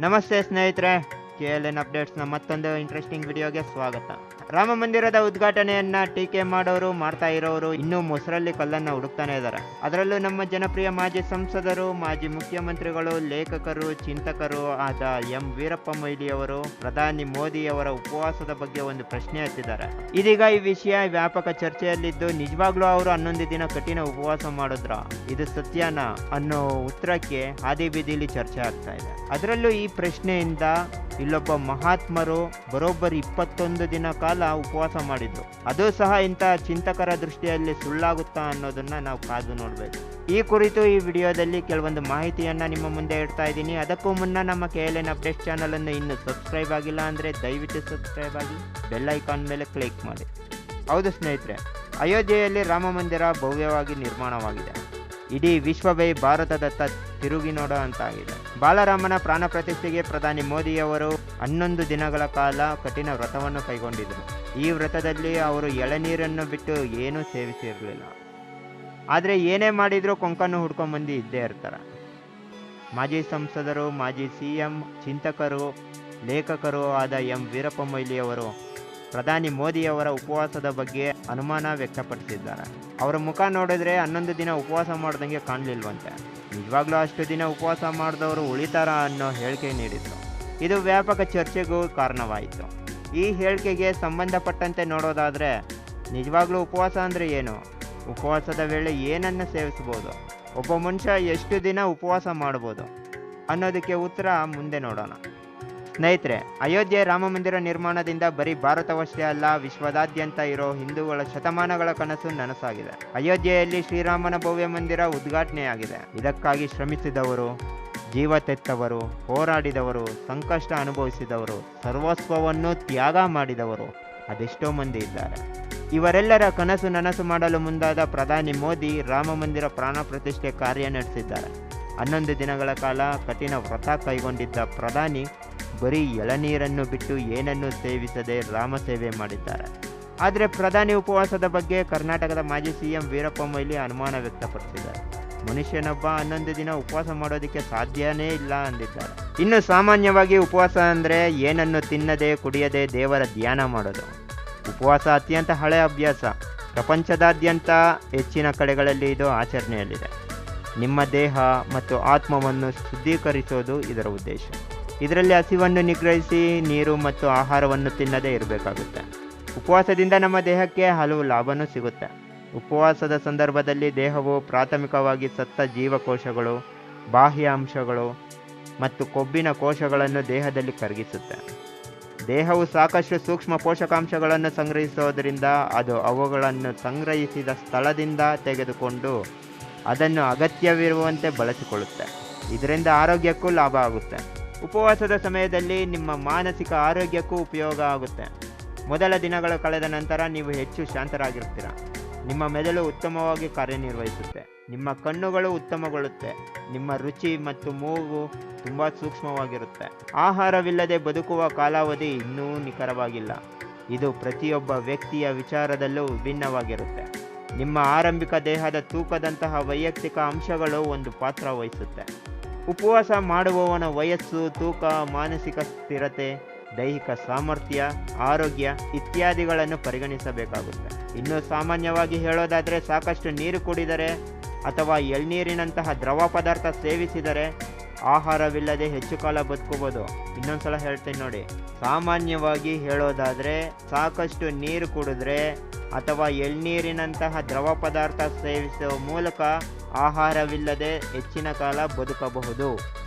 ನಮಸ್ತೆ ಸ್ನೇಹಿತರೆ. K L N ಅಪ್ಡೇಟ್ಸ್ನ ಮತ್ತೊಂದು ಇಂಟ್ರೆಸ್ಟಿಂಗ್ ವಿಡಿಯೋಗೆ ಸ್ವಾಗತ. ರಾಮ ಮಂದಿರದ ಉದ್ಘಾಟನೆಯನ್ನ ಟೀಕೆ ಮಾಡೋರು, ಮಾಡ್ತಾ ಇರೋರು ಇನ್ನೂ ಮೊಸರಲ್ಲಿ ಕಲ್ಲನ್ನ ಹುಡುಕ್ತಾನೆ ಇದ್ದಾರೆ. ಅದರಲ್ಲೂ ನಮ್ಮ ಜನಪ್ರಿಯ ಮಾಜಿ ಸಂಸದರು, ಮಾಜಿ ಮುಖ್ಯಮಂತ್ರಿಗಳು, ಲೇಖಕರು, ಚಿಂತಕರು ಆದ ಎಂ. ವೀರಪ್ಪ ಮೊಯ್ಲಿಯವರು ಪ್ರಧಾನಿ ಮೋದಿಯವರ ಉಪವಾಸದ ಬಗ್ಗೆ ಒಂದು ಪ್ರಶ್ನೆ ಎತ್ತಿದ್ದಾರೆ. ಇದೀಗ ಈ ವಿಷಯ ವ್ಯಾಪಕ ಚರ್ಚೆಯಲ್ಲಿದ್ದು ನಿಜವಾಗ್ಲೂ ಅವರು ಹನ್ನೊಂದು ದಿನ ಕಠಿಣ ಉಪವಾಸ ಮಾಡಿದ್ರ? ಇದು ಸತ್ಯನಾ ಅನ್ನೋ ಉತ್ತರಕ್ಕೆ ಹಾದಿ ಬೀದಿಲಿ ಚರ್ಚೆ ಆಗ್ತಾ ಇದೆ. ಅದರಲ್ಲೂ ಈ ಪ್ರಶ್ನೆಯಿಂದ ಇಲ್ಲೊಬ್ಬ ಮಹಾತ್ಮರು ಬರೋಬ್ಬರಿ ಇಪ್ಪತ್ತೊಂದು ದಿನ ಕಾಲ ಉಪವಾಸ ಮಾಡಿದ್ರು. ಅದು ಸಹ ಇಂತಹ ಚಿಂತಕರ ದೃಷ್ಟಿಯಲ್ಲಿ ಸುಳ್ಳಾಗುತ್ತಾ ಅನ್ನೋದನ್ನ ನಾವು ಕಾದು ನೋಡಬೇಕು. ಈ ಕುರಿತು ಈ ವಿಡಿಯೋದಲ್ಲಿ ಕೆಲವೊಂದು ಮಾಹಿತಿಯನ್ನ ನಿಮ್ಮ ಮುಂದೆ ಇಡ್ತಾ ಇದ್ದೀನಿ. ಅದಕ್ಕೂ ಮುನ್ನ ನಮ್ಮ K L N update channel ಅನ್ನು ಇನ್ನು ಸಬ್ಸ್ಕ್ರೈಬ್ ಆಗಿಲ್ಲ ಅಂದ್ರೆ ದಯವಿಟ್ಟು ಸಬ್ಸ್ಕ್ರೈಬ್ ಆಗಿ ಬೆಲ್ ಐಕಾನ್ ಮೇಲೆ ಕ್ಲಿಕ್ ಮಾಡಿ. ಹೌದು ಸ್ನೇಹಿತರೆ, ಅಯೋಧ್ಯೆಯಲ್ಲಿ ರಾಮ ಮಂದಿರ ಭವ್ಯವಾಗಿ ನಿರ್ಮಾಣವಾಗಿದೆ. ಇಡೀ ವಿಶ್ವವೇ ಭಾರತದತ್ತ ತಿರುಗಿ ನೋಡೋ ಅಂತಾಗಿದೆ. ಬಾಲರಾಮನ ಪ್ರಾಣ ಪ್ರತಿಷ್ಠೆಗೆ ಪ್ರಧಾನಿ ಮೋದಿಯವರು ಹನ್ನೊಂದು ದಿನಗಳ ಕಾಲ ಕಠಿಣ ವ್ರತವನ್ನು ಕೈಗೊಂಡಿದ್ದರು. ಈ ವ್ರತದಲ್ಲಿ ಅವರು ಎಳನೀರನ್ನು ಬಿಟ್ಟು ಏನೂ ಸೇವಿಸಿರಲಿಲ್ಲ. ಆದರೆ ಏನೇ ಮಾಡಿದರೂ ಕೊಂಕನ್ನು ಹುಡ್ಕೊಂಬಂದು ಇದ್ದೇ ಇರ್ತಾರೆ. ಮಾಜಿ ಸಂಸದರು, ಮಾಜಿ ಸಿ ಎಂ, ಚಿಂತಕರು, ಲೇಖಕರು ಆದ ಎಂ. ವೀರಪ್ಪ ಮೊಯ್ಲಿಯವರು ಪ್ರಧಾನಿ ಮೋದಿಯವರ ಉಪವಾಸದ ಬಗ್ಗೆ ಅನುಮಾನ ವ್ಯಕ್ತಪಡಿಸಿದ್ದಾರೆ. ಅವರ ಮುಖ ನೋಡಿದ್ರೆ ಹನ್ನೊಂದು ದಿನ ಉಪವಾಸ ಮಾಡ್ದಂಗೆ ಕಾಣಲಿಲ್ವಂತೆ. ನಿಜವಾಗ್ಲೂ ಅಷ್ಟು ದಿನ ಉಪವಾಸ ಮಾಡಿದವರು ಉಳಿತಾರ ಅನ್ನೋ ಹೇಳಿಕೆ ನೀಡಿದ್ರು. ಇದು ವ್ಯಾಪಕ ಚರ್ಚೆಗೂ ಕಾರಣವಾಯಿತು. ಈ ಹೇಳಿಕೆಗೆ ಸಂಬಂಧಪಟ್ಟಂತೆ ನೋಡೋದಾದರೆ, ನಿಜವಾಗ್ಲೂ ಉಪವಾಸ ಅಂದರೆ ಏನು? ಉಪವಾಸದ ವೇಳೆ ಏನನ್ನು ಸೇವಿಸ್ಬೋದು? ಒಬ್ಬ ಮನುಷ್ಯ ಎಷ್ಟು ದಿನ ಉಪವಾಸ ಮಾಡ್ಬೋದು? ಅನ್ನೋದಕ್ಕೆ ಉತ್ತರ ಮುಂದೆ ನೋಡೋಣ. ಸ್ನೇಹಿತರೆ, ಅಯೋಧ್ಯೆ ರಾಮ ಮಂದಿರ ನಿರ್ಮಾಣದಿಂದ ಬರೀ ಭಾರತವಷ್ಟೇ ಅಲ್ಲ, ವಿಶ್ವದಾದ್ಯಂತ ಇರೋ ಹಿಂದೂಗಳ ಶತಮಾನಗಳ ಕನಸು ನನಸಾಗಿದೆ. ಅಯೋಧ್ಯೆಯಲ್ಲಿ ಶ್ರೀರಾಮನ ಭವ್ಯ ಮಂದಿರ ಉದ್ಘಾಟನೆಯಾಗಿದೆ. ಇದಕ್ಕಾಗಿ ಶ್ರಮಿಸಿದವರು, ಜೀವ ತೆತ್ತವರು, ಹೋರಾಡಿದವರು, ಸಂಕಷ್ಟ ಅನುಭವಿಸಿದವರು, ಸರ್ವಸ್ವವನ್ನು ತ್ಯಾಗ ಮಾಡಿದವರು ಅದೆಷ್ಟೋ ಮಂದಿ ಇದ್ದಾರೆ. ಇವರೆಲ್ಲರ ಕನಸು ನನಸು ಮಾಡಲು ಮುಂದಾದ ಪ್ರಧಾನಿ ಮೋದಿ ರಾಮ ಮಂದಿರ ಪ್ರಾಣ ಪ್ರತಿಷ್ಠೆ ಕಾರ್ಯ ನಡೆಸಿದ್ದಾರೆ. ಹನ್ನೊಂದು ದಿನಗಳ ಕಾಲ ಕಠಿಣ ವ್ರತ ಕೈಗೊಂಡಿದ್ದ ಪ್ರಧಾನಿ ಬರೀ ಎಳನೀರನ್ನು ಬಿಟ್ಟು ಏನನ್ನೂ ಸೇವಿಸದೆ ರಾಮ ಸೇವೆ ಮಾಡಿದ್ದಾರೆ. ಆದರೆ ಪ್ರಧಾನಿ ಉಪವಾಸದ ಬಗ್ಗೆ ಕರ್ನಾಟಕದ ಮಾಜಿ ಸಿಎಂ ವೀರಪ್ಪ ಮೊಯ್ಲಿ ಅನುಮಾನ ವ್ಯಕ್ತಪಡಿಸಿದ್ದಾರೆ. ಮನುಷ್ಯನೊಬ್ಬ ಹನ್ನೊಂದು ದಿನ ಉಪವಾಸ ಮಾಡೋದಕ್ಕೆ ಸಾಧ್ಯನೇ ಇಲ್ಲ ಅಂದಿದ್ದಾರೆ. ಇನ್ನು ಸಾಮಾನ್ಯವಾಗಿ ಉಪವಾಸ ಅಂದರೆ ಏನನ್ನು ತಿನ್ನದೆ ಕುಡಿಯದೆ ದೇವರ ಧ್ಯಾನ ಮಾಡೋದು. ಉಪವಾಸ ಅತ್ಯಂತ ಹಳೆಯ ಅಭ್ಯಾಸ. ಪ್ರಪಂಚದಾದ್ಯಂತ ಹೆಚ್ಚಿನ ಕಡೆಗಳಲ್ಲಿ ಇದು ಆಚರಣೆಯಲ್ಲಿದೆ. ನಿಮ್ಮ ದೇಹ ಮತ್ತು ಆತ್ಮವನ್ನು ಶುದ್ಧೀಕರಿಸೋದು ಇದರ ಉದ್ದೇಶ. ಇದರಲ್ಲಿ ಹಸಿವನ್ನು ನಿಗ್ರಹಿಸಿ ನೀರು ಮತ್ತು ಆಹಾರವನ್ನು ತಿನ್ನದೇ ಇರಬೇಕಾಗುತ್ತೆ. ಉಪವಾಸದಿಂದ ನಮ್ಮ ದೇಹಕ್ಕೆ ಹಲವು ಲಾಭನೂ ಸಿಗುತ್ತೆ. ಉಪವಾಸದ ಸಂದರ್ಭದಲ್ಲಿ ದೇಹವು ಪ್ರಾಥಮಿಕವಾಗಿ ಸತ್ತ ಜೀವಕೋಶಗಳು, ಬಾಹ್ಯ ಅಂಶಗಳು ಮತ್ತು ಕೊಬ್ಬಿನ ಕೋಶಗಳನ್ನು ದೇಹದಲ್ಲಿ ಕರಗಿಸುತ್ತೆ. ದೇಹವು ಸಾಕಷ್ಟು ಸೂಕ್ಷ್ಮ ಪೋಷಕಾಂಶಗಳನ್ನು ಸಂಗ್ರಹಿಸೋದರಿಂದ ಅದು ಅವುಗಳನ್ನು ಸಂಗ್ರಹಿಸಿದ ಸ್ಥಳದಿಂದ ತೆಗೆದುಕೊಂಡು ಅದನ್ನು ಅಗತ್ಯವಿರುವಂತೆ ಬಳಸಿಕೊಳ್ಳುತ್ತೆ. ಇದರಿಂದ ಆರೋಗ್ಯಕ್ಕೂ ಲಾಭ ಆಗುತ್ತೆ. ಉಪವಾಸದ ಸಮಯದಲ್ಲಿ ನಿಮ್ಮ ಮಾನಸಿಕ ಆರೋಗ್ಯಕ್ಕೂ ಉಪಯೋಗ ಆಗುತ್ತೆ. ಮೊದಲ ದಿನಗಳು ಕಳೆದ ನಂತರ ನೀವು ಹೆಚ್ಚು ಶಾಂತರಾಗಿರ್ತೀರ ನಿಮ್ಮ ಮೆದುಳು ಉತ್ತಮವಾಗಿ ಕಾರ್ಯನಿರ್ವಹಿಸುತ್ತೆ. ನಿಮ್ಮ ಕಣ್ಣುಗಳು ಉತ್ತಮಗೊಳ್ಳುತ್ತೆ. ನಿಮ್ಮ ರುಚಿ ಮತ್ತು ಮೂಗು ತುಂಬ ಸೂಕ್ಷ್ಮವಾಗಿರುತ್ತೆ. ಆಹಾರವಿಲ್ಲದೆ ಬದುಕುವ ಕಾಲಾವಧಿ ಇನ್ನೂ ನಿಖರವಾಗಿಲ್ಲ. ಇದು ಪ್ರತಿಯೊಬ್ಬ ವ್ಯಕ್ತಿಯ ವಿಚಾರದಲ್ಲೂ ವಿಭಿನ್ನವಾಗಿರುತ್ತೆ. ನಿಮ್ಮ ಆರಂಭಿಕ ದೇಹದ ತೂಕದಂತಹ ವೈಯಕ್ತಿಕ ಅಂಶಗಳು ಒಂದು ಪಾತ್ರ ವಹಿಸುತ್ತೆ. ಉಪವಾಸ ಮಾಡುವವನ ವಯಸ್ಸು, ತೂಕ, ಮಾನಸಿಕ ಸ್ಥಿರತೆ, ದೈಹಿಕ ಸಾಮರ್ಥ್ಯ, ಆರೋಗ್ಯ ಇತ್ಯಾದಿಗಳನ್ನು ಪರಿಗಣಿಸಬೇಕಾಗುತ್ತೆ. ಇನ್ನು ಸಾಮಾನ್ಯವಾಗಿ ಹೇಳೋದಾದರೆ ಸಾಕಷ್ಟು ನೀರು ಕುಡಿದರೆ ಅಥವಾ ಎಳ್ನೀರಿನಂತಹ ದ್ರವ ಪದಾರ್ಥ ಸೇವಿಸಿದರೆ ಆಹಾರವಿಲ್ಲದೆ ಹೆಚ್ಚು ಕಾಲ ಬದುಕಬಹುದು ಇನ್ನೊಂದ್ಸಲ ಹೇಳ್ತೀನಿ ನೋಡಿ. ಸಾಮಾನ್ಯವಾಗಿ ಹೇಳೋದಾದರೆ ಸಾಕಷ್ಟು ನೀರು ಕುಡಿದ್ರೆ ಅಥವಾ ಎಳ್ನೀರಿನಂತಹ ದ್ರವ ಪದಾರ್ಥ ಸೇವಿಸುವ ಮೂಲಕ ಆಹಾರವಿಲ್ಲದೆ ಹೆಚ್ಚಿನ ಕಾಲ ಬದುಕಬಹುದು.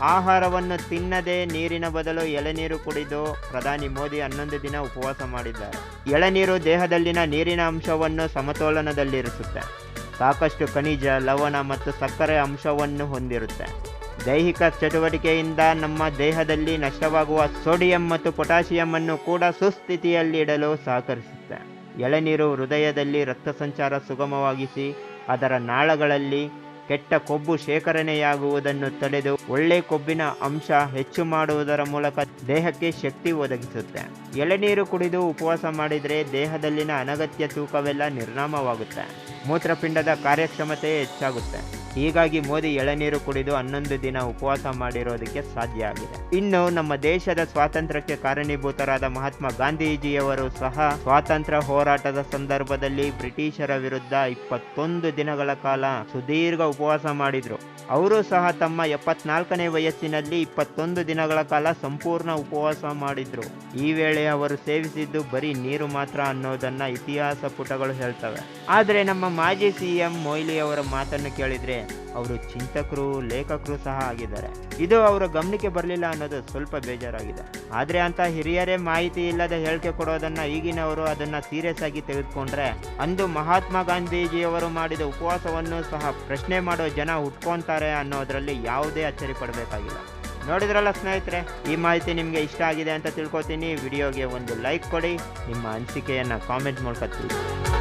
ಆಹಾರವನ್ನು ತಿನ್ನದೆ ನೀರಿನ ಬದಲು ಎಳೆನೀರು ಕುಡಿದು ಪ್ರಧಾನಿ ಮೋದಿ ಹನ್ನೊಂದು ದಿನ ಉಪವಾಸ ಮಾಡಿದ್ದಾರೆ. ಎಳೆನೀರು ದೇಹದಲ್ಲಿನ ನೀರಿನ ಅಂಶವನ್ನು ಸಮತೋಲನದಲ್ಲಿರಿಸುತ್ತೆ. ಸಾಕಷ್ಟು ಖನಿಜ, ಲವಣ ಮತ್ತು ಸಕ್ಕರೆ ಅಂಶವನ್ನು ಹೊಂದಿರುತ್ತೆ. ದೈಹಿಕ ಚಟುವಟಿಕೆಯಿಂದ ನಮ್ಮ ದೇಹದಲ್ಲಿ ನಷ್ಟವಾಗುವ ಸೋಡಿಯಂ ಮತ್ತು ಪೊಟ್ಯಾಷಿಯಂ ಅನ್ನು ಕೂಡ ಸುಸ್ಥಿತಿಯಲ್ಲಿಡಲು ಸಹಕರಿಸುತ್ತೆ. ಎಳೆನೀರು ಹೃದಯದಲ್ಲಿ ರಕ್ತ ಸಂಚಾರ ಸುಗಮವಾಗಿಸಿ ಅದರ ನಾಳಗಳಲ್ಲಿ ಕೆಟ್ಟ ಕೊಬ್ಬು ಶೇಖರಣೆಯಾಗುವುದನ್ನು ತಡೆದು ಒಳ್ಳೆ ಕೊಬ್ಬಿನ ಅಂಶ ಹೆಚ್ಚು ಮಾಡುವುದರ ಮೂಲಕ ದೇಹಕ್ಕೆ ಶಕ್ತಿ ಒದಗಿಸುತ್ತೆ. ಎಳೆನೀರು ಕುಡಿದು ಉಪವಾಸ ಮಾಡಿದರೆ ದೇಹದಲ್ಲಿನ ಅನಗತ್ಯ ತೂಕವೆಲ್ಲ ನಿರ್ನಾಮವಾಗುತ್ತೆ. ಮೂತ್ರಪಿಂಡದ ಕಾರ್ಯಕ್ಷಮತೆ ಹೆಚ್ಚಾಗುತ್ತೆ. ಹೀಗಾಗಿ ಮೋದಿ ಎಳನೀರು ಕುಡಿದು ಹನ್ನೊಂದು ದಿನ ಉಪವಾಸ ಮಾಡಿರೋದಕ್ಕೆ ಸಾಧ್ಯ ಆಗಿದೆ. ಇನ್ನು ನಮ್ಮ ದೇಶದ ಸ್ವಾತಂತ್ರ್ಯಕ್ಕೆ ಕಾರಣೀಭೂತರಾದ ಮಹಾತ್ಮ ಗಾಂಧೀಜಿಯವರು ಸಹ ಸ್ವಾತಂತ್ರ್ಯ ಹೋರಾಟದ ಸಂದರ್ಭದಲ್ಲಿ ಬ್ರಿಟಿಷರ ವಿರುದ್ಧ ಇಪ್ಪತ್ತೊಂದು ದಿನಗಳ ಕಾಲ ಸುದೀರ್ಘ ಉಪವಾಸ ಮಾಡಿದ್ರು. ಅವರು ಸಹ ತಮ್ಮ ಎಪ್ಪತ್ನಾಲ್ಕನೇ ವಯಸ್ಸಿನಲ್ಲಿ ಇಪ್ಪತ್ತೊಂದು ದಿನಗಳ ಕಾಲ ಸಂಪೂರ್ಣ ಉಪವಾಸ ಮಾಡಿದ್ರು. ಈ ವೇಳೆ ಅವರು ಸೇವಿಸಿದ್ದು ಬರೀ ನೀರು ಮಾತ್ರ ಅನ್ನೋದನ್ನ ಇತಿಹಾಸ ಪುಟಗಳು ಹೇಳ್ತವೆ. ಆದರೆ ನಮ್ಮ ಮಾಜಿ ಸಿಎಂ ಮೊಯ್ಲಿ ಅವರ ಮಾತನ್ನು ಕೇಳಿದ್ರೆ ಅವರು ಚಿಂತಕರು, ಲೇಖಕರು ಸಹ ಆಗಿದ್ದಾರೆ. ಇದು ಅವರ ಗಮನಕ್ಕೆ ಬರಲಿಲ್ಲ ಅನ್ನೋದು ಸ್ವಲ್ಪ ಬೇಜಾರಾಗಿದೆ. ಆದರೆ ಅಂತ ಹಿರಿಯರೇ ಮಾಹಿತಿ ಇಲ್ಲದೆ ಹೇಳಿಕೆ ಕೊಡೋದನ್ನ ಈಗಿನವರು ಅದನ್ನ ಸೀರಿಯಸ್ ಆಗಿ ತೆಗೆದುಕೊಂಡ್ರೆ ಅಂದು ಮಹಾತ್ಮ ಗಾಂಧೀಜಿಯವರು ಮಾಡಿದ ಉಪವಾಸವನ್ನು ಸಹ ಪ್ರಶ್ನೆ ಮಾಡೋ ಜನ ಹುಟ್ಕೊಂತಾರೆ ಅನ್ನೋದ್ರಲ್ಲಿ ಯಾವುದೇ ಅಚ್ಚರಿ ಪಡಬೇಕಾಗಿಲ್ಲ. ನೋಡಿದ್ರಲ್ಲ ಸ್ನೇಹಿತರೆ, ಈ ಮಾಹಿತಿ ನಿಮಗೆ ಇಷ್ಟ ಆಗಿದೆ ಅಂತ ತಿಳ್ಕೊತೀನಿ. ವಿಡಿಯೋಗೆ ಒಂದು ಲೈಕ್ ಕೊಡಿ. ನಿಮ್ಮ ಅನಿಸಿಕೆಯನ್ನು ಕಾಮೆಂಟ್ ಮೂಲಕ ತಿಳಿಸಿ.